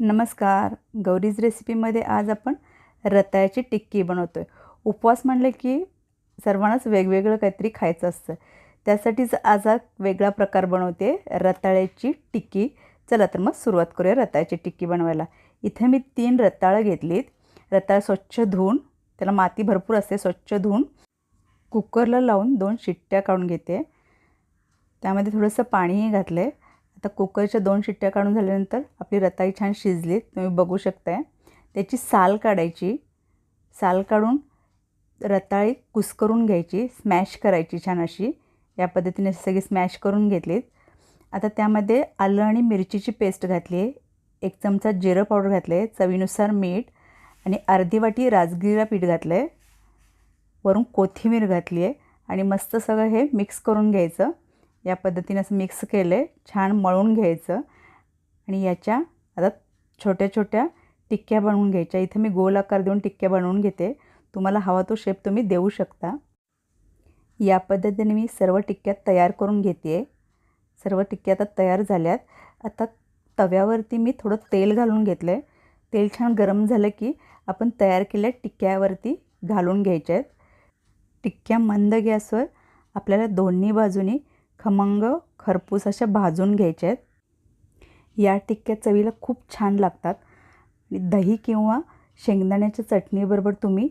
नमस्कार. गौरीज रेसिपीमध्ये आज आपण रताळ्याची टिक्की बनवतो आहे उपवास म्हणलं की सर्वांनाच वेगवेगळं काहीतरी खायचं असतं. त्यासाठीच आज हा वेगळा प्रकार बनवते रताळ्याची टिक्की. चला तर मग सुरुवात करूया रताळ्याची टिक्की बनवायला. इथे मी तीन रताळं घेतलीत. रताळ स्वच्छ धुवून त्याला माती भरपूर असते स्वच्छ धुवून कुकरला लावून दोन शिट्ट्या काढून घेते. त्यामध्ये थोडंसं पाणीही घातलं आहे आता कुकरच्या दोन शिट्ट्या काढून झाल्यानंतर आपली रताळी छान शिजली. तुम्ही बघू शकताय. त्याची साल काढायची. साल काढून रताळी कुस्करून घ्यायची. स्मॅश करायची छान अशी. या पद्धतीने सगळी स्मॅश करून घेतलीत. आता त्यामध्ये आलं आणि मिरचीची पेस्ट घातली आहे. एक चमचा जिरं पावडर घातलं आहे चवीनुसार मीठ आणि अर्धी वाटी राजगिरा पीठ घातलं आहे वरून कोथिंबीर घातली आहे आणि मस्त सगळं हे मिक्स करून घ्यायचं. या पद्धतीने असं मिक्स केलं आहे छान मळून घ्यायचं. आणि याच्या आता छोट्या छोट्या टिक्क्या बनवून घ्यायच्या. इथं मी गोल आकार देऊन टिक्क्या बनवून घेते. तुम्हाला हवा तो शेप तुम्ही देऊ शकता. या पद्धतीने मी सर्व टिक्क्या तयार करून घेते आहे सर्व टिक्क्या आता तयार झाल्यात. आता तव्यावरती मी थोडं तेल घालून घेतलं आहे तेल छान गरम झालं की आपण तयार केल्या टिक्क्यावरती घालून घ्यायच्या आहेत. टिक्क्या मंद गॅसवर आपल्याला दोन्ही बाजूनी खमंग खरपूस अशा भाजून घ्यायच्या आहेत. या टिक्क्या चवीला खूप छान लागतात. आणि दही किंवा शेंगदाण्याच्या चटणीबरोबर तुम्ही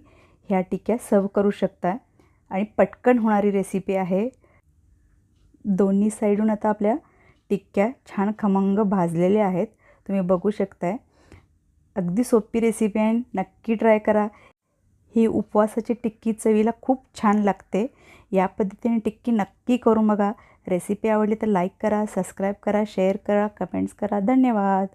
ह्या टिक्क्या सर्व करू शकता. आणि पटकन होणारी रेसिपी आहे. दोन्ही साईडून आता आपल्या टिक्क्या छान खमंग भाजलेल्या आहेत. तुम्ही बघू शकताय. अगदी सोपी रेसिपी आहे. नक्की ट्राय करा. ही उपवासाची टिक्की चवीला खूप छान लागते. या पद्धतीने टिक्की नक्की करून बघा. रेसिपी आवडली तर लाईक करा सबस्क्राईब करा शेअर करा कमेंट्स करा. धन्यवाद.